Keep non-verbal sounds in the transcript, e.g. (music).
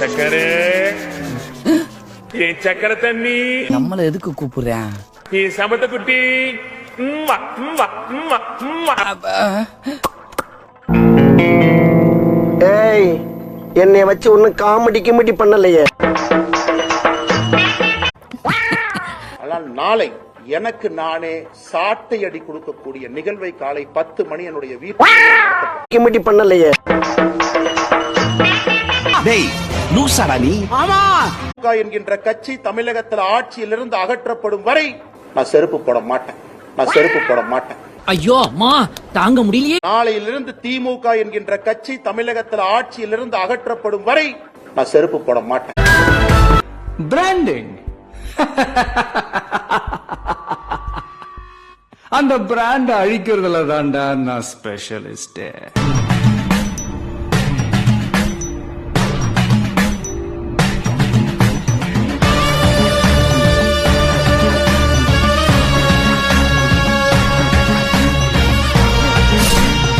சக்கரே. என் சக்கர தண்ணி. நம்மள எதுக்கு கூப்பிடுறேன் என் சமத்த குட்டி. ஏய் என்னைய வச்சு ஒன்னும் காமெடி கிமெடி பண்ணலையே. ஆனால் நாளை. எனக்கு நானே சாட்டை அடி கொடுக்கக்கூடிய நிகழ்வை காலை பத்து மணி என்னுடைய கிமெடி பண்ணலையே. என்கின்ற கட்சி தமிழகத்தில் ஆட்சியிலிருந்து அகற்றப்படும் வரை நான் செருப்பு போட மாட்டேன். நான் செருப்பு போட மாட்டேன். ஐயோ அம்மா தாங்க முடியலையே. நாளையிலிருந்து திமுக என்கின்ற கட்சி தமிழகத்தில் ஆட்சியிலிருந்து அகற்றப்படும் வரை நான் செருப்பு போட மாட்டேன். பிராண்டிங் (laughs) அந்த பிராண்ட் அழிக்கிறதுல தான்டா நான் ஸ்பெஷலிஸ்ட்